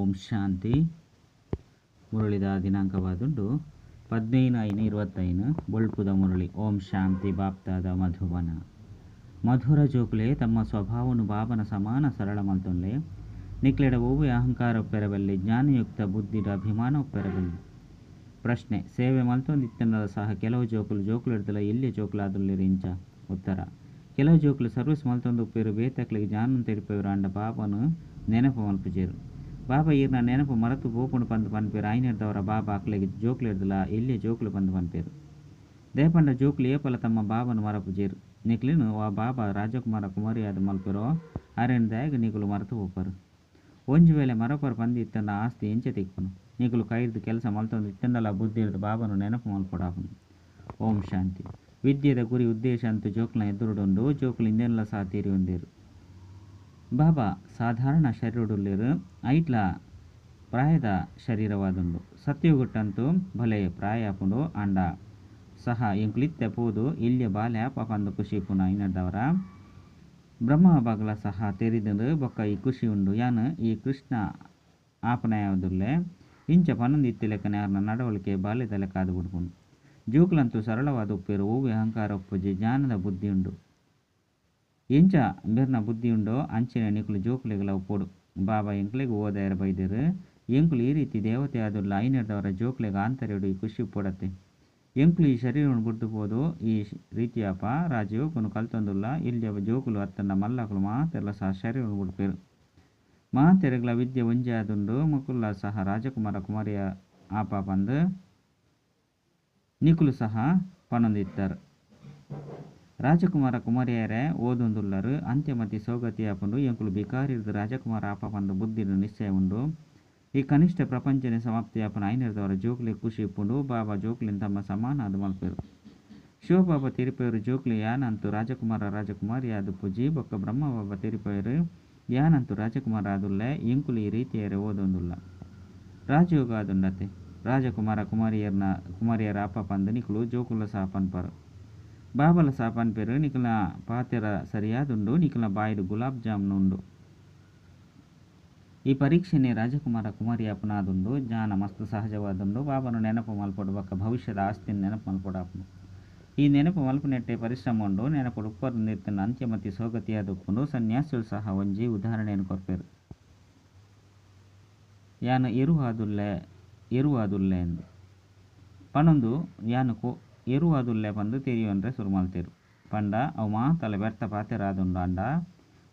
ಓಂ ಶಾಂತಿ. ಮುರಳಿದ ದಿನಾಂಕವಾದುಂಡು ಪದ್ನೈದು ಐನು ಇರುವತ್ತೈನು ಬೊಳ್ಪುದ ಮುರಳಿ. ಓಂ ಶಾಂತಿ ಬಾಪ್ತಾದ ಮಧುವನ. ಮಧುರ ಜೋಕುಲೆ, ತಮ್ಮ ಸ್ವಭಾವನು ಬಾಬನ ಸಮಾನ ಸರಳ ಮಲ್ತೊಂಡ್ಲೆ ನಿಕ್ಲೆಡ ಓವು ಅಹಂಕಾರ ಒಪ್ಪೆರಬಲ್ಲಿ, ಜ್ಞಾನಯುಕ್ತ ಬುದ್ಧಿಡ ಅಭಿಮಾನ ಒಪ್ಪೆರಬಲ್ಲಿ. ಪ್ರಶ್ನೆ, ಸೇವೆ ಮಲ್ತೊಂದಿತ್ತನರ ಸಹ ಕೆಲವು ಜೋಕುಲು ಜೋಕುಲು ಹಿಡ್ದಲ ಎಲ್ಲಿ ಜೋಕುಲಾದಲ್ಲಿ ಇಂಚ ಉತ್ತರ, ಕೆಲವು ಜೋಕುಲು ಸರ್ವಿಸ್ ಮಲ್ತೊಂದು ಉಪ್ಪೇರು ಬೇತಕ್ಲಿಗೆ ಜ್ಞಾನ ತೆಡಿಪೇರು ಅಂಡ ಬಾಬನು ನೆನಪು ಮಲ್ಪುಜೇರು. ಬಾಬಾ ಈರ್ನ ನೆನಪು ಮರೆತು ಗೋಪುಣು ಪಂದು ಪನ್ಪೇರು ಐನರ್ದವರ ಬಾಬಾ ಅಕ್ಲೆಗೆ ಜೋಕುಲು ಹಿಡ್ದಲ ಎಲ್ಲಿ ಜೋಕುಲು ಬಂದು ಪನ್ಪೇರು ದೇಪಂಡ ಜೋಕುಲು ಏಪಲ ತಮ್ಮ ಬಾಬನು ಮರಪುಜೇರು ನಿಕ್ಲಿನು ಆ ಬಾಬಾ ರಾಜಕುಮಾರ ಕುಮಾರಿಯಾದ ಮಲ್ಪೆರೋ, ಅರೆನ್ ದಯಗ ನಿಗುಲು ಮರೆತು ಹೋಪರು ಒಂಜಿ ವೇಳೆ ಮರಪರ ಪಂದು ಇತ್ತಂದ ಆಸ್ತಿ ಎಂಚೆ ತಿಕ್ಕನು ನಿಗುಲು ಕೈರ್ದು ಕೆಲಸ ಮಲ್ತೊಂದು ಇತ್ತಂಡಲ ಬುದ್ಧಿ ಹಿಡಿದು ಬಾಬನು ನೆನಪು ಮಲ್ಪಡಾಪನು. ಓಂ ಶಾಂತಿ. ವಿದ್ಯೆದ ಗುರಿ ಉದ್ದೇಶ ಅಂತೂ ಜೋಕುಲ ಎದುರುಡೊಂಡು, ಜೋಕುಲು ಇಂದೆಲ್ಲ ಸಹ ತೀರಿ ಹೊಂದಿರು ಸಾಧಾರಣ ಶರೀರಡುಲ್ಲೇರು ಐಟ್ಲ ಪ್ರಾಯದ ಶರೀರವಾದುಂಡು. ಸತ್ಯಗುಟ್ಟಂತೂ ಭಲೆ ಪ್ರಾಯಾಪುಂಡು ಅಂಡ. ಸಹ ಎಂಕ್ಲಿತ್ತೆ ಪೋದು ಇಲ್ಯ ಬಾಲ್ಯ ಪಪಂದು ಖುಷಿ ಪುನ ಇನ್ನದವರ ಬ್ರಹ್ಮ ಬಗಲ ಸಹ ತೆರಿದಂದು ಬೊಕ್ಕ ಈ ಖುಷಿ ಉಂಡು. ಯಾನು ಈ ಕೃಷ್ಣ ಆಪನೆಯಾವುದುಲ್ಲೆ ಇಂಚ ಪನ್ನೊಂದು ಇತ್ತಿ ಲೆಕ್ಕನೆ ಅವ್ರನ್ನ ನಡವಳಿಕೆ ಬಾಲ್ಯದ ಲೆಕ್ಕ ಅದು ಬಿಡ್ಕೊಂಡು ಜೋಕುಲಂತೂ ಸರಳವಾದ ಉಪ್ಪೇರು ಓವಿ ಅಹಂಕಾರ ಉಪ್ಪುಜಿ ಜ್ಞಾನದ ಬುದ್ಧಿ ಉಂಡು. ಎಂಚ ಬೆರ್ನ ಬುದ್ಧಿ ಉಂಡೋ ಅಂಚಿನ ನಿಕುಲು ಜೋಕುಲೆಗಳ ಉಪ್ಪೋಡು ಬಾಬಾ ಎಂಕ್ಲೆಗೆ ಓದಾಯರ ಬೈದಿರು. ಎಂಕುಲು ಈ ರೀತಿ ದೇವತೆ ಆದುಲ್ಲ ಐನರ್ದವರ ಜೋಕ್ಲೆಗೆ ಆಂತರ್ಯಡು ಈ ಖುಷಿ ಪೋಡತ್ತೆ. ಎಂಕುಲು ಈ ಶರೀರವನ್ನು ಗುಡ್ಡು ಹೋದು ಈ ರೀತಿಯಪ್ಪ ರಾಜಯೋಗನು ಕಲ್ತೊಂದುಲ್ಲ. ಇಲ್ಲಿ ಜೋಕುಲು ಅತ್ತನ್ನ ಮಲ್ಲಕುಲು ಮಾತೆಲ್ಲ ಸಹ ಶರೀರವನ್ನು ಬಿಡ್ಪೇರು ಮಾತೆರೆಗಳ ವಿದ್ಯೆ ಒಂಜೆ ಆದುಂಡು ಮಕ್ಕಳ ಸಹ ರಾಜಕುಮಾರ ಕುಮಾರಿಯ ಆಪ ಬಂದು ನಿಕುಲು ಸಹ ಪನೊಂದಿತ್ತಾರೆ. ರಾಜಕುಮಾರ ಕುಮಾರಿಯರೇ ಓದೊಂದುಲ್ಲರು ಅಂತ್ಯಮತಿ ಸೌಗತಿ ಆಪುಂಡು ಎಂಕುಲು ಬಿಕಾರಿರ್ದು ರಾಜಕುಮಾರ ಆಪ ಬಂದು ಬುದ್ಧಿ ನಿಶ್ಚಯ ಉಂಡು. ಈ ಕನಿಷ್ಠ ಪ್ರಪಂಚನೆ ಸಮಾಪ್ತಿ ಆಪನ ಐನರ್ದವರ ಜೋಕ್ಲಿ ಖುಷಿ ಇಪ್ಪುಂಡು ಬಾಬಾ ಜೋಕ್ಲಿನ ತಮ್ಮ ಸಮಾನ ಅದು ಮಲ್ಪೇರು ಶಿವಬಾಬಾ ತಿರುಪೇರು ಜೋಕ್ಲಿ ಯಾನಂತು ರಾಜಕುಮಾರ ರಾಜಕುಮಾರಿ ಅದು ಪೂಜಿ ಬೊಕ್ಕ ಬ್ರಹ್ಮಬಾಬಾ ತಿರುಪೇರು ಯಾನಂತು ರಾಜಕುಮಾರ ಆದುಲ್ಲೆ, ಎಂಕುಲು ಈ ರೀತಿಯರೆ ಓದೊಂದುಲ್ಲ ರಾಜಯೋಗ ಆದುಂಡತೆ. ರಾಜಕುಮಾರ ಕುಮಾರಿಯರ್ನ ಕುಮಾರಿಯರ ಅಪ್ಪ ಪಂದು ನಿಕುಲು ಜೋಕುಲ ಸಹ ಪನ್ಪರು. ಬಾಬಲ ಸಹ ಪನ್ಪೇರು ನಿಕುಲ ಪಾತೆರ ಸರಿಯಾದುಂಡು ನಿಕುಲ ಬಾಯಿಡು ಗುಲಾಬ್ ಜಾಮ್ನು ಉಂಡು ಈ ಪರೀಕ್ಷೆನೆ ರಾಜಕುಮಾರ ಕುಮಾರಿ ಅಪನಾದುಂಡು ಜ್ಞಾನ ಮಸ್ತ್ ಸಹಜವಾದುಂಡು ಬಾಬನು ನೆನಪು ಮಲ್ಪಡು ಬಕ್ಕ ಭವಿಷ್ಯದ ಆಸ್ತಿನ ನೆನಪು ಮಲ್ಪಡಾಪನು ಈ ನೆನಪು ಮಲ್ಪನೆಟ್ಟೆ ಪರಿಶ್ರಮ ಉಂಡು ನೆನಪು ಉಪ್ಪರು ನಿರ್ತಿನ ಅಂತ್ಯಮತಿ ಸೋಗತಿಯಾದುಪ್ಪುಂಡು ಸನ್ಯಾಸುలు ಸಹ ಒಂಜಿ ಉದಾಹರಣೆಯನ್ನು ಕೊರ್ಪೇರು ಯಾನ ಎರುವಾದುಲ್ಲೆ ಎರುವಾದುಲ್ಲೆ ಎಂದು ಪನೊಂದು ಯಾನು ಕೋ ಪಂದು ತೆರಿಯೊಂದ್ರೆ ಶುರು ಮಲ್ತೇರು ಪಂಡ, ಅವು ಮಾತಲ ವ್ಯರ್ಥ ಪಾತೆರಾದುಂಡು ಅಂಡ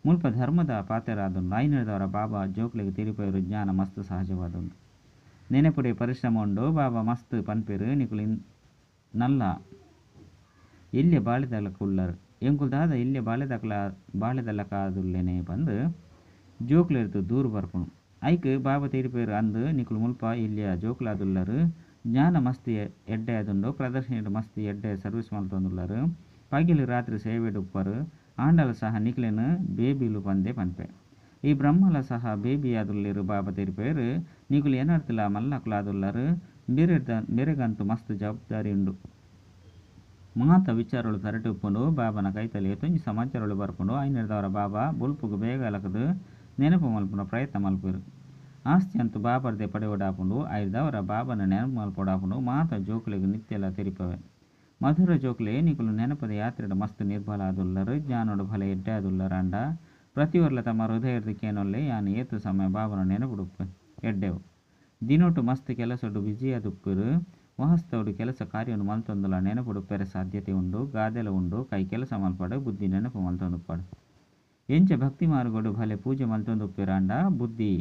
ಮುಲ್ಪ ಧರ್ಮದ ಪಾತೆರಾದುಂಡು. ಐನದವರ ಬಾಬಾ ಜೋಕ್ಲಿಗೆ ತಿರುಪೇರು ಜ್ಞಾನ ಮಸ್ತ್ ಸಹಜವಾದುಂಡು. ನೆನೆಪುಡೆ ಪರಿಶ್ರಮ ಉಂಡು ಬಾಬಾ ಮಸ್ತ್ ಪನ್ಪೇರು ನಿಕುಲು ನಲ್ಲ. ಎಲ್ಲೆ ಬಾಳೆದಲಕ ಉಳ್ಳರು ಎಂಕುಲು ದಾದ ಇಲ್ಲೇ ಬಾಳೆದಕಲ ಬಾಳೆದಲಕ ಆದುಲ್ಲೆನೆ ಬಂದು ಜೋಕ್ಲು ದೂರು ದೂರ ಬರ್ಪುಣು. ಐಕ್ ಬಾಬಾ ತಿರುಪೇರು ಅಂದು ನಿಕುಲು ಮುಲ್ಪ ಇಲ್ಲಿಯ ಜೋಕ್ಲಾದುಲ್ಲರು ಜ್ಞಾನ ಮಸ್ತಿ ಎಡ್ಡೆ ಅದುಂಡು ಪ್ರದರ್ಶನ ಮಸ್ತಿ ಎಡ್ಡೆ ಸರ್ವಿಸ್ ಮಲ್ತೊಂದುಲ್ಲರು ಪಗಿಲು ರಾತ್ರಿ ಸೇವೆಡು ಉಪ್ಪರು ಆಂಡಲ ಸಹ ನಿಕ್ಲೆನು ಬೇಬಿಲು ಪಂದೆ ಪನ್ಪೆ. ಈ ಬ್ರಹ್ಮಲ ಸಹ ಬೇಬಿ ಆದುಲ್ಲಿರು ಬಾಬಾ ತಿರುಪೇರು ನಿಕುಲು ಏನರ್ಥಿಲ ಮಲ್ಲಕುಲಾದುಲ್ಲರು ಬೇರೆದ ಬೇರೆಗಂತೂ ಮಸ್ತ್ ಜವಾಬ್ದಾರಿ ಉಂಡು ಮಾತ ವಿಚಾರಗಳು ತರಟಿ ಉಪ್ಪುಂಡು ಬಾಬನ ಕೈತಲಿ ತೊಂಜಿ ಸಮಾಚಾರಗಳು ಬರ್ಪುಂಡು, ಐನರ್ದವರ ಬಾಬಾ ಬುಲ್ಪುಗು ಬೇಗ ಅಲಕದು ನೆನಪು ಮಲ್ಪುನ ಪ್ರಯತ್ನ ಮಲ್ಪೇರು ಆಸ್ತಿ ಅಂತೂ ಬಾಬರ್ದೆ ಪಡೆವಡಾಪುಂಡು, ಐದವರ ಬಾಬನ ನೆನಪು ಮಲ್ಪೊಡಾಪುಂಡು ಮಾತ ಜೋಕುಲಿಗೆ ನಿತ್ಯಲ ತೆರಿಪವೆ. ಮಧುರ ಜೋಕ್ಲೆ ನಿಕುಲು ನೆನಪದ ಯಾತ್ರೆಡ ಮಸ್ತ್ ನಿರ್ಬಲ ಆದುಲ್ಲರು ಜ್ಞಾನೋಡು ಫಲ ಎಡ್ಡೆ ಆದುಲ್ಲರ ಅಂಡ ಪ್ರತಿವರ್ಲ ತಮ್ಮ ಹೃದಯರ್ದಿಕ್ಕೇನೊಲ್ಲೆ ಯಾನು ಏತು ಸಮಯ ಬಾಬನ ನೆನಪುಡುಪ್ಪು, ಎಡ್ಡೆವು. ದಿನೊಟ್ಟು ಮಸ್ತ್ ಕೆಲಸಡು ಬಿಜಿಯಾದುಪ್ಪರು ವಹಸ್ತೋಡು ಕೆಲಸ ಕಾರ್ಯವನ್ನು ಮಲ್ತೊಂದುಲ ನೆನಪುಡುಪ್ಪೆರೆ ಸಾಧ್ಯತೆ ಉಂಡು, ಗಾದೆಲ ಉಂಡು, ಕೈ ಕೆಲಸ ಮಲ್ಪಡು, ಬುದ್ಧಿ ನೆನಪು ಮಲ್ತೊಂದುಪ್ಪಡು. ಎಂಚ ಭಕ್ತಿ ಮಾರುಗೋಡು ಭಲೆ ಪೂಜೆ ಮಲ್ತೊಂದುಪ್ಪೆರ ಅಂಡ ಬುದ್ಧಿ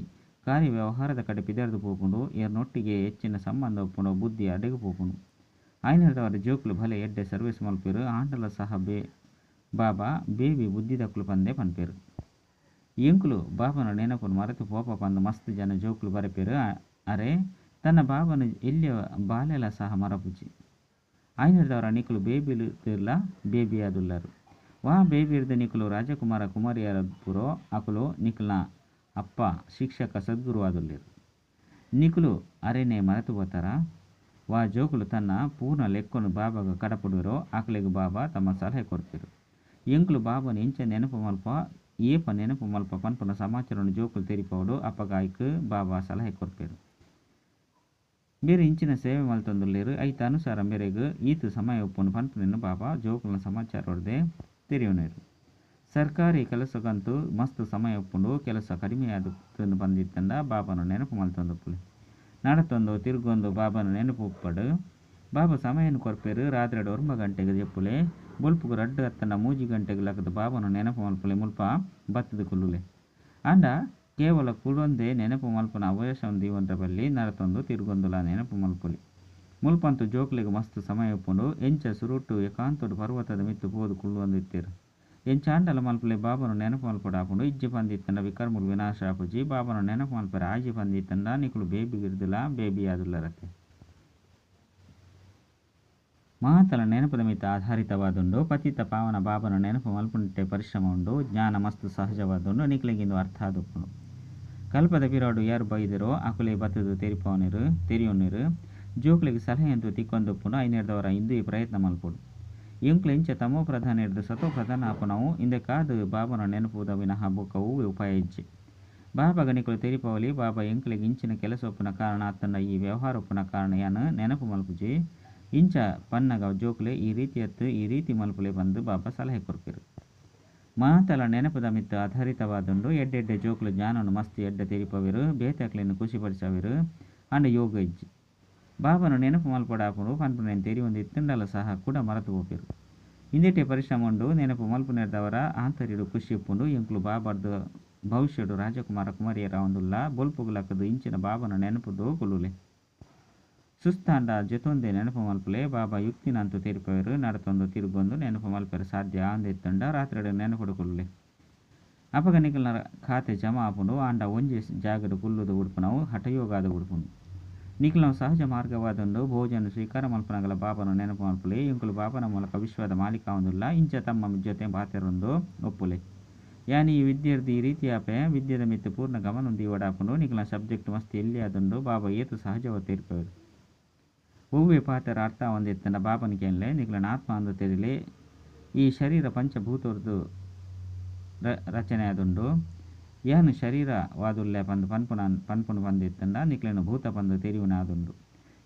ಕಾರ್ಯ ವ್ಯವಹಾರದ ಕಡೆ ಪಿದರ್ದು ಪೋಪುಂಡು ಎರನೊಟ್ಟಿಗೆ ಹೆಚ್ಚಿನ ಸಂಬಂಧ ಒಪ್ಪುಂಡು ಬುದ್ಧಿ ಅಡೆಗು ಪೋಪುಂಡು ಐನರ್ದವರ ಜೋಕುಲು ಭಲೆ ಎಡ್ಡೆ ಸರ್ವಿಸ್ ಮಲ್ಪೇರು, ಆಂಡಲ ಸಹ ಬೇ, ಬಾಬಾ ಬೇಬಿ ಬುದ್ಧಿ ದಕ್ಕಲು ಪಂದೆ ಪನ್ಪೇರು. ಎಂಕುಲು ಬಾಬನ ನೆನಪುನು ಮರೆತು ಪೋಪ ಪಂದು ಮಸ್ತ್ ಜನ ಜೋಕುಲು ಬರಪೇರು ಅರೆ, ತನ್ನ ಬಾಬನ ಎಲ್ಲಿಯ ಬಾಲೆಲ ಸಹ ಮರಪುಜಿ ಐನರ್ದವರ ನಿಕುಲು ಬೇಬಿಲು ತಿರ್ಲ ಬೇಬಿ ಆದುಲ್ಲರು ವಾ ಬೇಬಿ ಇರ್ದ ನಿಕುಲು ರಾಜಕುಮಾರ ಕುಮಾರಿಯರ ಪುರೋ ಅಕುಲು, ನಿಕುಲ್ನ ಅಪ್ಪ, ಶಿಕ್ಷಕ ಸದ್ಗುರು ಆದುಲ್ಲೇರು. ನಿಕುಲು ಅರೆನೆ ಮರೆತು ಹೋತಾರ? ವಾ ಜೋಕುಲು ತನ್ನ ಪೂರ್ಣ ಲೆಕ್ಕನು ಬಾಬಾಗ ಕಡಪಡುವರು ಆಕಲಿಗೆ ಬಾಬಾ ತಮ್ಮ ಸಲಹೆ ಕೊಡ್ತಿರು. ಎಂಕುಲು ಬಾಬನ ಇಂಚ ನೆನಪು ಮಲ್ಪ, ಏಪ ನೆನಪು ಮಲ್ಪ ಪನ್ಪುನ ಸಮಾಚಾರವನ್ನು ಜೋಕುಲು ತೆರಿಪವಡು ಅಪಗಾಯ್ಕ್ ಬಾಬಾ ಸಲಹೆ ಕೊರ್ಪೆರು ಬೇರೆ ಇಂಚಿನ ಸೇವೆ ಮಲ್ತೊಂದುಲ್ಲೇರು, ಐತ ಅನುಸಾರ ಮೇರೆಗ್ ಈತ ಸಮಯ ಒಪ್ಪುನು ಪನ್ಪುನೆನ್ನು ಬಾಬಾ ಜೋಕುಲ್ನ ಸಮಾಚಾರ ಹೊಡೆದೆ ತೆರೆಯುನೇರು. ಸರ್ಕಾರಿ ಕೆಲಸಕ್ಕಂತೂ ಮಸ್ತ್ ಸಮಯ ಒಪ್ಪುಂಡು ಕೆಲಸ ಕಡಿಮೆ ಆದ ಬಂದಿತ್ತಂಡ ಬಾಬಾನು ನೆನಪು ಮಲ್ತೊಂದುಪ್ಪುಲೆ ನಡತೊಂದು ತಿರುಗೊಂದು ಬಾಬಾನು ನೆನಪು ಉಪ್ಪಡು ಬಾಬಾ ಸಮಯನ ಕೊರ್ಪೇರು, ರಾತ್ರಿ ಒಂಬ ಗಂಟೆಗೆ ಜೆಪ್ಪುಲೆ ಬೊಲ್ಪುಗು ರಡ್ಡು ಹತ್ತನ ಮೂಜಿ ಗಂಟೆಗೆ ಲಕ್ಕದ ಬಾಬಾನು ನೆನಪು ಮಲ್ಪುಲೆ ಮುಲ್ಪ ಬತ್ತದ ಕುಲ್ಲುಲೆ ಅಂಡ ಕೇವಲ ಕುಡೊಂದೆ ನೆನಪು ಮಲ್ಪನ ಅವಕಾಶ ದೀವಂತ ಬಲ್ಲಿ ನಡತೊಂದು ತಿರುಗೊಂದುಲ ನೆನಪು ಮಲ್ಪುಲಿ ಮುಲ್ಪಂತು ಜೋಕ್ಲಿಗೆ ಮಸ್ತ್ ಸಮಯ ಉಪ್ಪುಂಡು ಎಂಚ ಸುರುಟ್ಟು ಏಕಾಂತೋಡು ಪರ್ವತದ ಮಿತ್ತು ಪೋದು ಕುಳ್ಳುವಂದಿತ್ತೇರು ಎಂಚ ಅಂಡಲ ಮಲ್ಪಲೆ? ಬಾಬನು ನೆನಪು ಮಲ್ಪಡ ಆಪುಂಡು ಇಜ್ಜಿ ಪಂದಿತ್ತಂಡ ವಿಕರ್ಮುಲು ವಿನಾಶ ಆಪುಜಿ ಬಾಬನು ನೆನಪು ಮಲ್ಪರೆ ಆಜಿ ಪಂದಿತ್ತಂಡ ನಿಕುಲು ಬೇಬಿ ಗಿರ್ದಿಲ ಬೇಬಿ ಆದುಲ್ಲರತ್ತೆ ಮಹಾತಲ ನೆನಪದ ಮಿತ್ತ ಆಧಾರಿತವಾದುಂಡು, ಪತಿತ ಪಾವನ ಬಾಬನ ನೆನಪು ಮಲ್ಪುಂಟೆ ಪರಿಶ್ರಮ ಉಂಡು, ಜ್ಞಾನ ಮಸ್ತ್ ಸಹಜವಾದುಂಡು, ನಿಕ್ಲಿಗಿಂದು ಅರ್ಥ ಆದುಪ್ಪುಂಡು ಕಲ್ಪದ ಪಿರಾಡು ಯಾರು ಬೈದಿರೋ, ಅಕುಲೆ ಬತ್ತದು ತೆರಿಪವನಿರು ತೆರಿಯೋನಿರು ಜೋಕ್ಲಿಗೆ ಸಲಹೆ ಅಂತೂ ತಿಕ್ಕೊಂದುಪ್ಪುಂಡು ಐನೇರ್ದವರ ಇಂದು ಈ ಪ್ರಯತ್ನ ಮಲ್ಪುಡು. ತಮೋ ಪ್ರಧಾನ ಇರ್ದು ಸತೋ ಪ್ರಧಾನ ಆಪನವು ಇಂದೆ ಕಾದು ಬಾಬನ ನೆನಪುದ ವಿನಃ ಬೊಕ್ಕವು ಉಪಾಯ ಇಜ್ಜಿ ಬಾಬಾಗ ನಿಕುಲು ತೆರಿಪವಲಿ, ಬಾಬಾ ಎಂಕ್ಲೆಗ್ ಇಂಚಿನ ಕೆಲಸ ಒಪ್ಪುನ ಕಾರಣ ಅತ್ತಂಡ ಈ ವ್ಯವಹಾರೊಪ್ಪುನ ಕಾರಣ ಯಾನು ನೆನಪು ಮಲ್ಪುಜಿ. ಇಂಚ ಪನ್ನಗ ಜೋಕ್ಲೆ ಈ ರೀತಿ ರೀತಿಯತ್ತು ಈ ರೀತಿ ಮಲ್ಪುಲೆ ಬಂದು ಬಾಬಾ ಸಲಹೆ ಕೊರ್ಪಿರು. ಮಾತಲ ನೆನಪದ ಮಿತ್ತ ಆಧಾರಿತವಾದುಂಡು ಎಡ್ಡೆಡ್ಡೆ ಜೋಕ್ಲು ಜ್ಞಾನನು ಮಸ್ತಿ ಎಡ್ಡೆ ತೆರಿಪವಿರು ಬೇತಕ್ಲೆಯನ್ನು ಖುಷಿಪಡಿಸವಿರು ಅಂಡ ಯೋಗ ಇಜ್ಜಿ ಬಾಬನು ನೆನಪು ಮಲ್ಪಡಾಪುಡು ಪನ್ಪುನೇನು ತೆರಿ ಒಂದು ಇತ್ತಂಡಲ ಸಹ ಕೂಡ ಮರೆತು ಹೋಗಿರು ಪರಿಶ್ರಮ ಉಂಡು ನೆನಪು ಮಲ್ಪುನೆದವರ ಖುಷಿ ಇಪ್ಪುಂಡು ಎಂಕ್ಲು ಬಾಬರ್ದು ಭವಿಷ್ಯಡು ರಾಜಕುಮಾರ ಕುಮಾರಿಯರ ಒಂದುಲ್ಲ ಬೊಲ್ಪುಗುಲಕ್ಕದು ಇಂಚಿನ ಬಾಬನ ನೆನಪುದು ಕುಲುಲೆ ಸುಸ್ತಾಂಡ ಜೊತೊಂದೆ ನೆನಪು ಮಲ್ಪಲೆ ಬಾಬಾ ಯುಕ್ತಿನಂತೂ ತೆರಿಪವರು ನಡತೊಂದು ತಿರುಗೊಂದು ನೆನಪು ಮಲ್ಪರು ಸಾಧ್ಯ ಅಂದಿತ್ತಂಡ ರಾತ್ರಿಡು ನೆನಪುಡು ಕುಲುಲೆ ಅಪಗ ನಿಕಲ್ನ ಖಾತೆ ಜಮಾ ಆಪುಂಡು ಆಂಡ ಒಂಜಿ ಜಾಗದ ಕುಲ್ಲುದು ಉಡುಪುನವು ಹಠಯೋಗಾದ ಉಡುಪುಂಡು. ನಿಖಿಲವು ಸಹಜ ಮಾರ್ಗವಾದೊಂದು ಭೋಜನ ಸ್ವೀಕಾರ ಮಲ್ಪನಗಲ ಬಾಬನ ನೆನಪು ಮಲ್ಪುಲೆ. ಇಂಕುಲು ಬಾಬನ ಮೂಲಕ ವಿಶ್ವದ ಮಾಲೀಕ ಒಂದುಲ್ಲ ಇಂಚ ತಮ್ಮ ಜೊತೆ ಬಾತೆರೊಂದು ಒಪ್ಪುಲೆ. ಯಾನಿ ಈ ವಿದ್ಯಾರ್ಥಿ ಈ ರೀತಿ ಆಪೆ ವಿದ್ಯೆದ ಮಿತ್ತು ಪೂರ್ಣ ಗಮನ ದೀವಡಾಪುಂಡು ನಿಖಿಲ ಸಬ್ಜೆಕ್ಟ್ ಮಸ್ತ್ ಎಲ್ಲಿ ಆದುಂಡು ಬಾಬಾ ಏತು ಸಹಜವ ತೀರ್ಪವರು ಒವ್ವೆ ಪಾತ್ರ ಅರ್ಥ ಒಂದಿತ್ತನ ಬಾಬನ ಕೇಳಲೆ ನಿಖಿಲನ ಆತ್ಮ ಅಂದು ತೆರಲಿ. ಈ ಶರೀರ ಪಂಚಭೂತರದು ರಚನೆ ಆದುಂಡು ಯಾನು ಶರೀರ ವಾದುಲ್ಲೆ ಪಂದು ಪನ್ಪುನ ಪನ್ಪುನ ಪಂದಿತ್ತಂಡ ನಿಕ್ಲೆನು ಭೂತ ಪಂದು ತೆರಿವುನ ಆದುಂಡು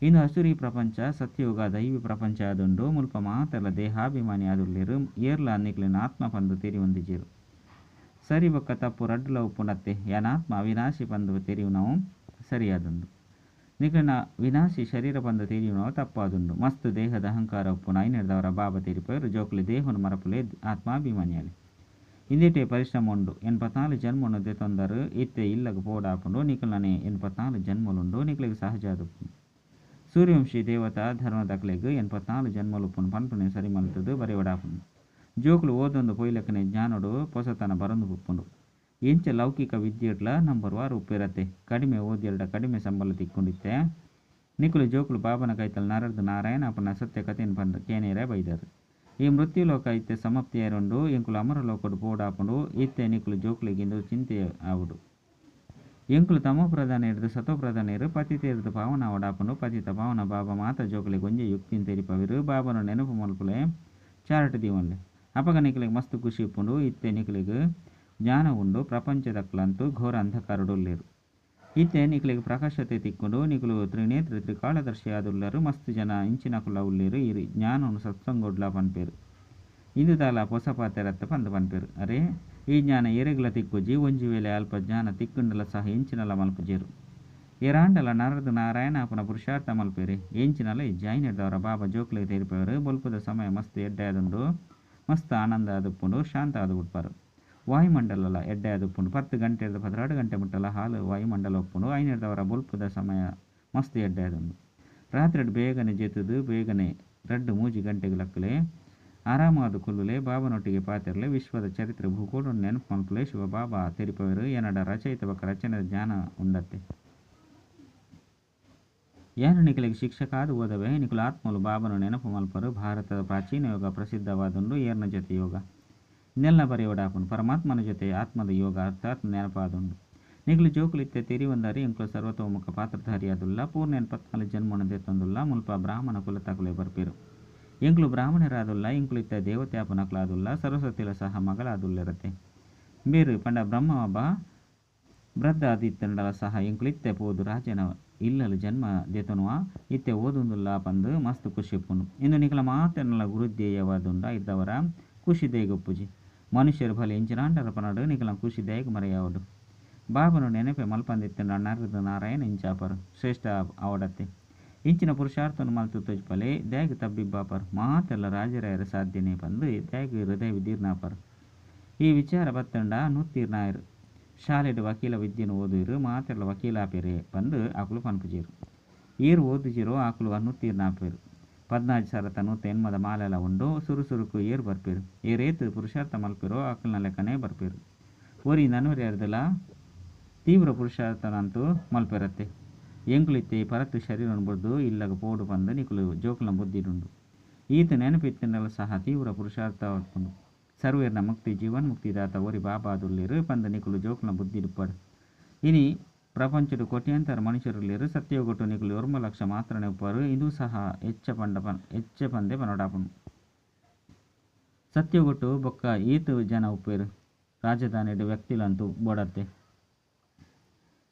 ಇನ್ನು ಹಸುರಿ ಪ್ರಪಂಚ ಸತ್ಯಯುಗ ದೈವಿ ಪ್ರಪಂಚ ಆದುಂಡು ಮುಲ್ಪ ಮಾತೆಲ್ಲ ದೇಹಾಭಿಮಾನಿ ಆದುಲ್ಲೇರು ಏರ್ಲ ನಿಕ್ಲೆನ ಆತ್ಮ ಪಂದು ತೆರಿವೊಂದಿಜಿರು ಸರಿ ಬೊಕ್ಕ ತಪ್ಪು ರಡ್ಡುಲ ಉಪ್ಪುನತ್ತೆ ಯಾನಾತ್ಮ ಅವಿನಾಶಿ ಪಂದು ತೆರಿವುನವು ಸರಿಯಾದುಂಡು ನಿಕ್ಲೆನ ವಿನಾಶಿ ಶರೀರ ಪಂದು ತೆರಿಯುನವು ತಪ್ಪಾದುಂಡು ಮಸ್ತ್ ದೇಹದ ಅಹಂಕಾರ ಉಪ್ಪುನ ಐನೆಡ್ದವರ ಬಾಬಾ ತೆರಿಪರು ಜೋಕ್ಲೆ ದೇಹನು ಮರಪುಲೆ ಆತ್ಮಾಭಿಮಾನಿಯಾಲಿ ಇಂದಿಟೆ ಪರಿಶ್ರಮ ಉಂಡು ಎನ್ಪತ್ನಾಲು ಜನ್ಮನು ದೆತೊಂದರು ಇತ್ತೆ ಇಲ್ಲಗ ಪೋಡಾಪುಂಡು, ನಿಕಲನೆ ಎನ್ಪತ್ನಾಲು ಜನ್ಮಲುಂಡು, ನಿಕ್ಲೆಗ್ ಸಹಜ ಆದುಪ್ಪುಂಡು ಸೂರ್ಯವಂಶಿ ದೇವತಾ ಧರ್ಮದಕ್ಲೆಗ್ ಜನ್ಮಲು ಜನ್ಮಲುಪ್ಪುನು ಪನ್ಪುನೆ ಸರಿ ಮಲ್ತದು ಬರೆವಡಾಪುಂಡು ಜೋಕುಲು ಓದೊಂದು ಪೊಯ್ಲಕ್ಕನೆ ಜ್ಞಾನಡು ಪೊಸತನ ಬರೊಂದು ಉಪ್ಪುಂಡು ಎಂಚ ಲೌಕಿಕ ವಿದ್ಯೆಡ್ಲ ನಂಬರ್ ವಾರ್ ಉಪ್ಪಿರತ್ತೆ, ಕಡಿಮೆ ಓದಿಯಲ್ಡ ಕಡಿಮೆ ಸಂಬಳ ತಿಕ್ಕೊಂಡಿತ್ತೆ. ನಿಕುಲು ಜೋಕುಲು ಬಾಬನ ಕೈತಲ್ ನರದು ನಾರಾಯಣ ಅಪ್ಪನ ಸತ್ಯ ಕಥೆನ್ ಪಂದ ಕೇನೇರೆ ಈ ಮೃತ್ಯುಲೋಕ ಇತ್ತೆ ಸಮಾಪ್ತಿಯರುಂಡು ಎಂಕುಲು ಅಮರಲೋಕಡು ಪೋಡಾಪುಂಡು ಇತ್ತೆ ನಿಕುಲು ಜೋಕುಲಿಗಿಂದು ಚಿಂತೆ ಆವುಡು ಎಂಕುಲು ತಮೋ ಪ್ರಧಾನ ಇರ್ದು ಸತೋ ಪ್ರಧಾನ ಇರು ಪತಿತ ಇರ್ದು ಪಾವನ ಅವಡಾಪುಂಡು ಪತಿತ ಪಾವನ ಬಾಬಾ ಮಾತ ಜೋಕುಲಿಗೆ ಒಂಜೆ ಯುಕ್ತಿನ್ ತೆರಿಪವಿರು ಬಾಬನ ನೆನಪು ಮಲ್ಪುಲೆ ಚಾರಟ್ ದೀವನ್ಲೆ ಅಪಗ ನಿಕಲಿಗೆ ಮಸ್ತ್ ಖುಷಿ ಇಪ್ಪುಂಡು ಇತ್ತೆ ನಿಕಲಿಗೆ ಜ್ಞಾನ ಉಂಡು ಪ್ರಪಂಚದಕ್ಲಂತೂ ಘೋರ ಅಂಧಕಾರಡುಲ್ಲೇರು ಇತ್ತೆ ನಿಕ್ಲಿಗೆ ಪ್ರಕಾಶತೆ ತಿಕ್ಕೊಂಡು ನಿಕುಲು ತ್ರಿನೇತ್ರ ತ್ರಿಕಾಲದರ್ಶಿ ಆದುಲ್ಲರು ಮಸ್ತ್ ಜನ ಇಂಚಿನ ಕುಲ ಉಳ್ಳೇರು, ಇರಿ ಜ್ಞಾನವನ್ನು ಸತ್ಸಂಗೊಡ್ಲ ಪನ್ಪೇರು. ಇಂದು ತಾಲ ಹೊಸ ಪಾತೆರತ್ತ ಪಂದು ಪನ್ಪೇರು. ಅರೆ, ಈ ಜ್ಞಾನ ಎರೆಗ್ಲ ತಿಕ್ಕುಜಿ ಒಂಜಿ ವೇಳೆ ಅಲ್ಪ ಜ್ಞಾನ ತಿಕ್ಕುಂಡಲ ಸಹ ಇಂಚಿನಲ ಮಲ್ಪುಜೇರು. ಎರಾಂಡಲ ನರದು ನಾರಾಯಣ ಅಪನ ಪುರುಷಾರ್ಥ ಮಲ್ಪೇರಿ. ಎಂಚಿನಲ ಈ ಜೈನೆಡ್ದವರ ಬಾಬಾ ಜೋಕ್ಲೆ ತೆರಿಪೇರು ಬೊಲ್ಪದ ಸಮಯ ಮಸ್ತ್ ಎಡ್ಡೆ ಆದುಂಡು ಮಸ್ತ್ ಆನಂದ ಆದುಪ್ಪುಂಡು ಶಾಂತ ಆದು ಉಟ್ಪಾರು ವಾಯುಮಂಡಲ ಎಡ್ಡೆ ಆದುಪ್ಪುಂಡು ಪತ್ತು ಗಂಟೆ ಹಿಡಿದು ಪದಿನಾರು ಗಂಟೆ ಮುಟ್ಟಲ ಹಾಲು ವಾಯುಮಂಡಲ ಒಪ್ಪುಂಡು ಐನೆಡ್ದವರ ಬೊಲ್ಪದ ಸಮಯ, ಮಸ್ತ್ ಎಡ್ಡೆ ಆದುಂಡು ರಾತ್ರಿ ಬೇಗನೆ ಜೆತುದು, ಬೇಗನೆ ರಡ್ಡು ಮೂಜಿ ಗಂಟೆಗೆ ಲಕ್ಕಲೆ, ಆರಾಮಾದ ಕುಲ್ಲುಲೆ, ಬಾಬನೊಟ್ಟಿಗೆ ಪಾತಿರಲೆ, ವಿಶ್ವದ ಚರಿತ್ರೆ ಭೂಗೋಳ ನೆನಪು ಮಲ್ಕುಲೆ ಶಿವ ಬಾಬಾ ತೆರಿಪವರು ಏನಡ ರಚಯಿತ ಬಕ್ಕ ರಚನೆ ಜ್ಞಾನ ಉಂಡತ್ತೆ. ಏನು ನಿಖಲಿಗೆ ಶಿಕ್ಷಕಾದ ಓದವೆ? ನಿಖಲು ಆತ್ಮಲು ಬಾಬನು ನೆನಪು ಮಲ್ಪರು. ಭಾರತದ ಪ್ರಾಚೀನ ಯೋಗ ಪ್ರಸಿದ್ಧವಾದೊಂದು ಏರ್ನ ಜೊತೆ ಯೋಗ. ಇನ್ನೆಲ್ಲ ಬರೆಯೋಡಾಪನು ಪರಮಾತ್ಮನ ಜೊತೆ ಆತ್ಮದ ಯೋಗ, ಅರ್ಥಾತ್ ನೆನಪಾದುಂಡು ನಿಗಲು ಜೋಕುಲಿತ್ತೆ ತೆರಿವಂದಾರಿ ಇಂಕ್ಲು ಸರ್ವತೋಮುಖ ಪಾತ್ರಧಾರಿ ಪಾತ್ರಧಾರಿಯಾದುಲ್ಲ ಪೂರ್ಣ ಎನ್ಪತ್ನಾಲು ಜನ್ಮನದೆ ತಂದುಲ್ಲ, ಮುಲ್ಪ ಬ್ರಾಹ್ಮಣ ಕುಲ ಕುಲತಕಲೆ ಬರ್ಪಿರು. ಎಂಕ್ಲು ಬ್ರಾಹ್ಮಣರಾದುಲ್ಲ ಇಂಕ್ಲು ಇತ್ತ ದೇವತ್ಯಾಪನಕ್ಲಾದುಲ್ಲ, ಸರಸ್ವತಿಲ ಸಹ ಮಗಳಾದುಲ್ಲಿರತ್ತೆ ಬೇರು ಪಂಡ ಬ್ರಹ್ಮಬ ಬ್ರದ್ದ ಆದಿತ್ಯಂಡಲ ಸಹ ಎಂಕುಲಿತ್ತೆ ಪೋದು ರಾಜನ ಇಲ್ಲಲು ಜನ್ಮ ದೇತನುವ, ಇತ್ತೆ ಓದುಂದುಲ್ಲ ಪಂದು ಮಸ್ತ್ ಖುಷಿ ಪುನು ಇಂದು ನಿಕಲ ಗುರು ಗುರುಧ್ಯೇಯವಾದುಂಡ ಇದ್ದವರ ಖುಷಿ ದೇಗೊಪ್ಪುಜಿ. ಪನಡು ನಿಕಲ ಖುಷಿ ದೇಗ ಮರೆಯಾವಡು ಬಾಬನು ನೆನಪೆ ಮಲ್ಪಂದಿತ್ತಿನ ನರದ ನಾರಾಯಣ ಇಂಚಾಪರು, ಶ್ರೇಷ್ಠ ಅವಡತ್ತೆ. ಇಂಚಿನ ಪುರುಷಾರ್ಥನು ಮಲ್ತು ತೊಜ್ಪಲೆ ದೇಗ ತಬ್ಬಿಬ್ಬಾಪರ್. ಮಾತೆಲ್ಲ ರಾಜರಾಯರ ಸಾಧ್ಯನೆ ಬಂದು ದೇಗ ಹೃದಯ ವಿದೀರ್ಣಾಪರ್. ಈ ವಿಚಾರ ಬತ್ತಂಡ ನೂತ್ತೀರ್ನಾಯರು. ಶಾಲೆಡು ವಕೀಲ ವಿದ್ಯೆನು ಓದುವರು, ಮಾತೆಲ್ಲ ವಕೀಲಾಪೆರೆ ಬಂದು ಆಕುಲು ಪನ್ಪುಜೀರು ಈರು ಓದುಜಿರೋ ಆಕುಲು ಅನ್ನುತ್ತೀರ್ನಾಪೇರು ನೂತ ಎನ್ಮದ ಮಾಲೆಲ ಉಂಡು ಸುರು ಸುರುಕು ಏರು ಬರ್ಪೇರು ಏರೇತು ಪುರುಷಾರ್ಥ ಮಲ್ಪಿರೋ ಅಕಲ್ನ ಲೆಕ್ಕನೇ ಬರ್ಪೇರು ಒರಿ ಅರ್ದಲ ತೀವ್ರ ಪುರುಷಾರ್ಥನಂತೂ ಮಲ್ಪೆರತ್ತೆ ಎಂಕುಲಿತ್ತೆ ಪರತ್ತು ಶರೀರ ಬಡ್ದು ಇಲ್ಲಗ ಪೋಡು ಬಂದು ನಿಕುಲು ಜೋಕುಲ ಬುದ್ಧಿಡುಂಡು ಈತ ನೆನಪಿತ್ತಿನಲ್ಲ ಸಹ ತೀವ್ರ ಪುರುಷಾರ್ಥ ಹೊತ್ಕೊಂಡು ಸರ್ವೇರ್ನ ಮುಕ್ತಿ ಜೀವನ್ ಮುಕ್ತಿದಾತ ಒರಿ ಬಾಬಾದುಲ್ಲಿರು ಪಂದ ನಿಕುಲು ಜೋಕುಲ ಬುದ್ಧಿಡುಪ್ಪಡು ಇನಿ ಪ್ರಪಂಚದ ಕೋಟ್ಯಾಂತರ ಮನುಷ್ಯರುಲ್ಲಿರು ಸತ್ಯೋಗೊಟ್ಟು ನಿಗಲು ಒರ್ಮ ಲಕ್ಷ ಮಾತ್ರ ಉಪ್ಪರು ಇದು ಸಹ ಹೆಚ್ಚ ಪಂಡ ಪನ್ ಹೆಚ್ಚ ಪಂದೆ ಪನೋಡಾಪನು ಸತ್ಯೋಗಟು ಬೊಕ್ಕ ಈತ ಜನ ಉಪ್ಪೇರು. ರಾಜಧಾನಿಡು ವ್ಯಕ್ತಿಲಂತೂ ಬೋಡತ್ತೆ.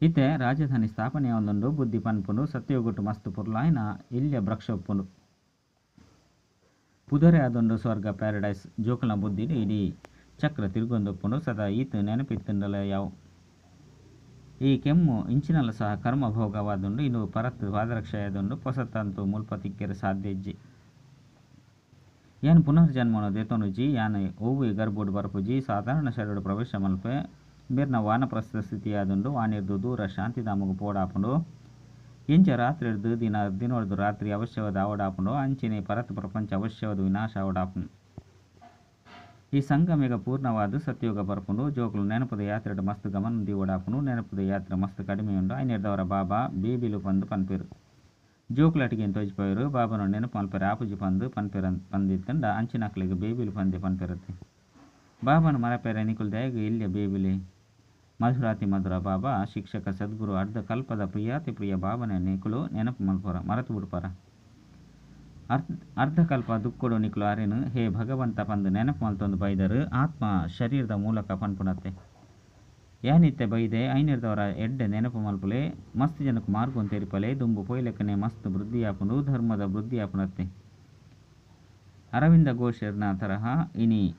ಇತ್ತೆ ರಾಜಧಾನಿ ಸ್ಥಾಪನೆ ಒಂದೊಂದು ಬುದ್ಧಿ ಪನ್ಪುಂಡು ಸತ್ಯೋಗೊಟ್ಟು ಮಸ್ತು ಪುರ್ಲಾಯ್ನ ಇಲ್ಯ ಭ್ರಕ್ಷ ಉಪ್ಪುಂಡು ಪುದರೆ ಅದೊಂದು ಸ್ವರ್ಗ, ಪ್ಯಾರಡೈಸ್, ಜೋಕುಲ ಬುದ್ಧಿ ಇಡೀ ಚಕ್ರ ತಿರುಗೊಂದೊಪ್ಪುಂಡು, ಸದಾ ಈತ ನೆನಪಿತ್ತಿಂದಲೇ ಯಾವ. ಈ ಕೆಮ್ಮು ಇಂಚಿನಲ್ಲ ಸಹ ಕರ್ಮ ಭೋಗವಾದುಂಡು ಇದು ಪರತ್ ಪಾದರಕ್ಷಯದುಂಡು ಪೊಸತಂತು ಮುಲ್ಪತಿಕ್ಕೆರೆ ಸಾಧ್ಯ ಏನು ಪುನರ್ಜನ್ಮನ ದೇತನುಜಿ ಯಾನ್, ಓವು ಬರಪು ಜಿ ಸಾಧಾರಣ ಶರೀರ ಪ್ರವೇಶ ಮಲ್ಪೆ, ಬೇರ್ನ ವಾನಪ್ರಸ್ಥ ಸ್ಥಿತಿಯಾದುಂಡು ವಾನಿರ್ದು ದೂರ ಶಾಂತಿಧಾಮಗು ಪೋಡಾಪುಂಡು. ಇಂಚ ರಾತ್ರಿ ದಿನ ದಿನೊಡ್ದು ರಾತ್ರಿ ಅವಶ್ಯವಾದ ಆವಡಾಪುಂಡು, ಅಂಚಿನ ಪರತ್ ಪ್ರಪಂಚ ಅವಶ್ಯವಾದ ವಿನಾಶ ಆವಡಾಪುಂಡು ಈ ಸಂಗಮೇಗ ಪೂರ್ಣವಾದ ಸತ್ಯೋಗ ಬರ್ಪುಂಡು ಜೋಕುಲು ನೆನಪದ ಯಾತ್ರೆಡು ಮಸ್ತ್ ಗಮನ ಓಡಾಪುಂಡು ನೆನಪದ ಯಾತ್ರೆ ಮಸ್ತ್ ಕಡಿಮೆ ಉಂಡು. ಐನೆರ್ದವರ ಬಾಬಾ ಬೇಬಿಲು ಪಂದು ಪನ್ಪೇರು. ಜೋಕುಲಟಿಗೆ ತೋಜಿಪೋಯರು ಬಾಬನ ನೆನಪು ಮಲ್ಪೆರೆ, ಆಪುಜಿ ಪಂದು ಪನ್ಪೆರ ಪಂದಿತ್ತಂಡ ಅಂಚಿನಕ್ಲಿಗೆ ಬೇಬಿಲು ಪಂದೆ ಪನ್ಪೆರತ್ತೆ. ಬಾಬನ ಮರಪೆರೆ ನಿಕುಲ್ ದಯಗ ಇಲ್ಯ ಬೇಬಿಲೆ. ಮಧುರಾತಿ ಮಧುರ ಬಾಬಾ, ಶಿಕ್ಷಕ ಸದ್ಗುರು ಅರ್ಧ ಕಲ್ಪದ ಪ್ರಿಯಾತಿ ಪ್ರಿಯ ಬಾಬನ ನಿಕುಲು ನೆನಪು ಮಲ್ಪರ, ಮರೆತು ಬಿಡ್ಪರ. ಅರ್ಧ ಅರ್ಧಕಲ್ಪ ದುಕ್ಕೊಡು ನಿಕ್ಲು ಅರೆನು. ಹೇ ಭಗವಂತ ಪಂದು ನೆನಪು ಮಲ್ತೊಂದು ಬೈದರು. ಆತ್ಮ ಶರೀರದ ಮೂಲಕ ಪನ್ಪುಣತ್ತೆ. ಏನಿತ್ತೆ ಬೈದೆ? ಐನಿರ್ದವರ ಎಡ್ಡೆ ನೆನಪು ಮಲ್ಪಲೆ. ಮಸ್ತ್ ಜನಕ್ಕೆ ಮಾರ್ಗೊಂದು ತೆರಿಪಲೆ ದುಂಬು ಪೊಯ್ಲೆಕ್ಕನೆ ಮಸ್ತ್ ವೃದ್ಧಿಯಾಪುನು, ಧರ್ಮದ ವೃದ್ಧಿಯಾಪುನತ್ತೆ ಅರವಿಂದ ಘೋಷರ್ನ ತರಹ ಇನಿ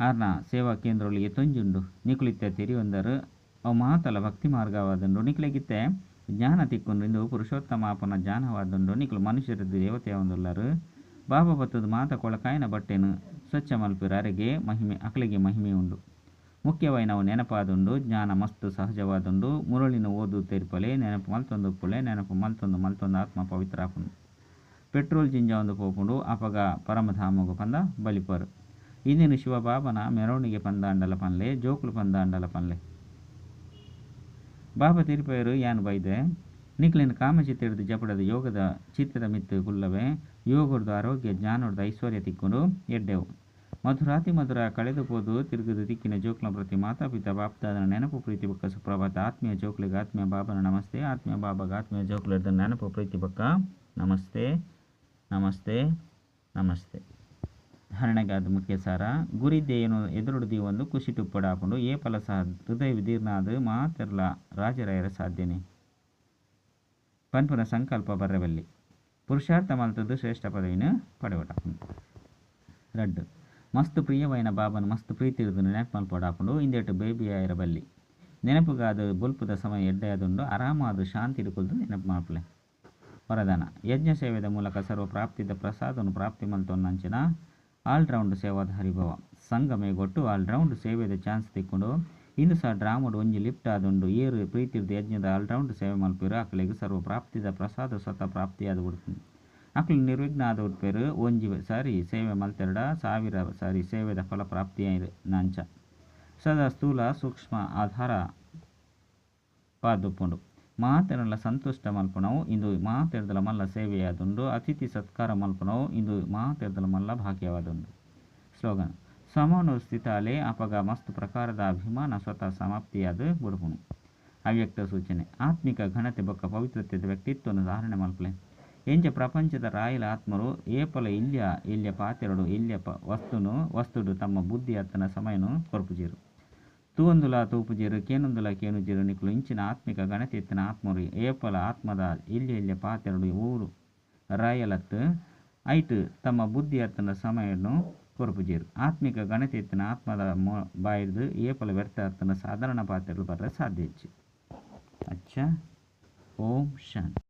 ಆರ್ನ ಸೇವಾ ಕೇಂದ್ರಗಳಿಗೆ ತೊಂಜುಂಡು. ನಿಕುಲಿತ್ತೆ ತೆರಿಯೊಂದರು. ಅವು ಮಾತಲ ಭಕ್ತಿ ಮಾರ್ಗವಾದಂಡು. ನಿಕ್ಲೆಗಿತ್ತೆ ಜ್ಞಾನ ತಿಕ್ಕೊಂಡು ಪುರುಷೋತ್ತಮಾಪನ ಜ್ಞಾನವಾದುಂಡು ನಿಕ್ಲು ಮನುಷ್ಯರದ್ದು ದೇವತೆ ಒಂದುಲ್ಲರು. ಬಾಬಾ ಬತ್ತದ ಮಾತ ಕೊಳಕಾಯಿನ ಬಟ್ಟೆನು. ಸ್ವಚ್ಛ ಮಲ್ಪಿರ ಅರೆಗೆ ಮಹಿಮೆ, ಅಕಲಿಗೆ ಮಹಿಮೆ ಉಂಡು. ಮುಖ್ಯವಾಗಿ ನಾವು ನೆನಪಾದುಂಡು ಜ್ಞಾನ ಮಸ್ತ್ ಸಹಜವಾದುಂಡು ಮುರಳಿನ ಓದು ತೆರಿಪಲೆ, ನೆನಪು ಮಲ್ತೊಂದು ಉಪ್ಪುಲೆ ನೆನಪು ಮಲ್ತೊಂದು ಮಲ್ತೊಂದು ಆತ್ಮ ಪವಿತ್ರ ಆಪುಂಡು. ಪೆಟ್ರೋಲ್ ಜಿಂಜ ಒಂದು ಪೋಪುಂಡು ಅಪಗ ಪರಮಧಾಮಗು ಪಂದ ಬಲಿಪರು. ಇಂದಿನ ಶಿವಬಾಬನ ಮೆರವಣಿಗೆ ಪಂದಾಂಡಲ ಪನ್ಲೆ ಜೋಕುಲು ಪಂದಾಂಡಲ ಪನ್ಲೆ ಬಾಬಾ ತಿರುಪೇರು ಯಾನ್ ಬೈದೆ, ನಿಕ್ಲಿನ ಕಾಮಚಿತ್ತಿಡ್ದು ಜಪಡದ ಯೋಗದ ಚಿತ್ತದ ಮಿತ್ತು ಕುಲ್ಲವೆ ಯೋಗರ್ದು ಆರೋಗ್ಯ ಜ್ಞಾನದ ಐಶ್ವರ್ಯ ತಿಕ್ಕೊಂಡು ಎಡ್ಡೆವು. ಮಧುರಾತಿ ಮಧುರ ಕಳೆದು ಹೋದು ತಿರುಗದು ದಿಕ್ಕಿನ ಜೋಕ್ಲ ಪ್ರತಿ ಮಾತಾಪಿತ ಬಾಪ್ದಾದನ ನೆನಪು ಪ್ರೀತಿ ಬಕ್ಕ ಸುಪ್ರಭಾತ. ಆತ್ಮೀಯ ಜೋಕ್ಲಿಗೆ ಆತ್ಮೀಯ ಬಾಬನ ನಮಸ್ತೆ. ಆತ್ಮೀಯ ಬಾಬಾಗ ಆತ್ಮೀಯ ಜೋಕ್ಲಿ ನೆನಪು ಪ್ರೀತಿ ಬಕ್ಕ ನಮಸ್ತೆ ನಮಸ್ತೆ ನಮಸ್ತೆ. ಧಾರಣೆಗಾದ ಮುಖ್ಯ ಸಾರ ಗುರಿದ್ದೇನು ಎದುರುಡದಿ ಒಂದು ಖುಷಿ ತುಪ್ಪಡಾಕೊಂಡು ಏ ಫಲ ಸಾಧ ಹೃದಯ ವಿದೀರ್ಣಾದ ಮಾತಿರಲ, ರಾಜರಾಯರ ಸಾಧ್ಯನೆ? ಪನ್ಪುನ ಸಂಕಲ್ಪ ಬರ್ರಬಲ್ಲಿ ಪುರುಷಾರ್ಥ ಮಲ್ತದ್ದು ಶ್ರೇಷ್ಠ ಪದವಿನ ಪಡೆವಟಾಕೊಂಡು ರಡ್ಡು. ಮಸ್ತ್ ಪ್ರಿಯವೈನ ಬಾಬನ ಮಸ್ತ್ ಪ್ರೀತಿ ಹಿಡಿದು ನೆನಪು ಮಲ್ಪಡಾಕೊಂಡು ಬೇಬಿ ಬಲ್ಲಿ. ನೆನಪುಗಾದ ಬುಲ್ಪುದ ಸಮಯ ಎಡ್ಡೆಯಾದುಂಡು, ಆರಾಮಾದ ಶಾಂತಿ ಹಿಡ್ಕೊಳ್ದು ನೆನಪು ಮಾಡ್ಪಲೆ ವರದಾನ. ಯಜ್ಞ ಸೇವೆದ ಮೂಲಕ ಸರ್ವ ಪ್ರಾಪ್ತಿದ ಪ್ರಸಾದವನ್ನು ಪ್ರಾಪ್ತಿ ಮಲ್ತೊನ್ನಂಚಿನ ಆಲ್ರೌಂಡ್ ಸೇವಾದ ಹರಿಭವ. ಸಂಗಮೇಗೊಟ್ಟು ಆಲ್ರೌಂಡ್ ಸೇವೆದ ಚಾನ್ಸ್ ತಿಕ್ಕೊಂಡು, ಇನ್ನು ಸಹ ಡ್ರಾಮಡ್ ಒಂಜಿ ಲಿಫ್ಟ್ ಆದುಂಡು ಏರು ಪ್ರೀತಿರ್ದ ಯಜ್ಞದ ಆಲ್ರೌಂಡ್ ಸೇವೆ ಮಲ್ಪೇರು ಅಕ್ಲಿಗೆ ಸರ್ವ ಪ್ರಾಪ್ತಿದ ಪ್ರಸಾದ ಸತ ಪ್ರಾಪ್ತಿಯಾದ ಬಿಡ್ತೀನಿ ಅಕ್ಲು ನಿರ್ವಿಘ್ನ ಆದ ಉಟ್ಪೇರು ಒಂಜಿ ಸಾರಿ ಸೇವೆ ಮಲ್ತೆರಡ, ಸಾವಿರ ಸಾರಿ ಸೇವೆದ ಫಲ ಪ್ರಾಪ್ತಿಯಾಯಿರು ನಾಂಚ. ಸದಾ ಸ್ಥೂಲ ಸೂಕ್ಷ್ಮ ಆಧಾರ ಪಾದುಪ್ಪುಂಡು. ಮಾತೆರಲ ಸಂತುಷ್ಟ ಮಲ್ಪನವು. ಇಂದು ಮಾತೆರ್ದಲ ಮಲ್ಲ ಸೇವೆಯಾದುಂಡು, ಅತಿಥಿ ಸತ್ಕಾರ ಮಲ್ಪನವು. ಇಂದು ಮಾತೆರ್ದಲ ಮಲ್ಲ ಭಾಗ್ಯವಾದುಂಡು. ಸ್ಲೋಗನ್. ಸಮನು ಸ್ಥಿತಾಲೆ ಅಪಗ ಮಸ್ತ್ ಪ್ರಕಾರದ ಅಭಿಮಾನ ಸ್ವತಃ ಸಮಾಪ್ತಿಯಾದ ಬುಡುಪುಣು ಅವ್ಯಕ್ತ ಸೂಚನೆ. ಆತ್ಮಿಕ ಘನತೆ ಬೊಕ್ಕ ಪವಿತ್ರತೆದ ವ್ಯಕ್ತಿತ್ವವನ್ನು ಧಾರಣೆ ಮಲ್ಪಲೆ. ಎಂಜ ಪ್ರಪಂಚದ ರಾಯಲ ಆತ್ಮರು, ಏಪಲ ಇಲ್ಯ ಇಲ್ಯ ಪಾತೆರಡು, ಇಲ್ಯ ಪ ವಸ್ತುನು, ವಸ್ತುಡು ತಮ್ಮ ಬುದ್ಧಿ ಅತ್ತನ ಸಮಯನು ಕೊರ್ಪುಜೀರು. ತೂವೊಂದುಲ ತೂಪುಜೆರು ಕೇನೊಂದುಲ ಕೇನುಜೆರು, ನಿಕ್ಲು ಇಂಚಿನ ಆತ್ಮಿಕ ಗಣತಿತ್ತಿನ ಆತ್ಮರು, ಏಪಲ ಆತ್ಮದ ಇಲ್ಲೆ ಇಲ್ಲೆ ಪಾತೆರಡು ಊರು ರಾಯಲತ್ ಐಟ್ ತಮ್ಮ ಬುದ್ಧಿ ಅರ್ಥನ ಸಮಯನು ಕೊರಪುಜೇರು. ಆತ್ಮಿಕ ಗಣತಿತ್ತಿನ ಆತ್ಮದ ಮೊ ಬಾಯಿಡ್ದು ಏಪಲ ವ್ಯರ್ಥ ಅರ್ಥನ ಸಾಧಾರಣ ಪಾತೆರಡು ಬರ್ರೆ ಸಾಧ್ಯ ಹೆಚ್ಚು. ಅಚ್ಚ. ಓಂ ಶಾಂತಿ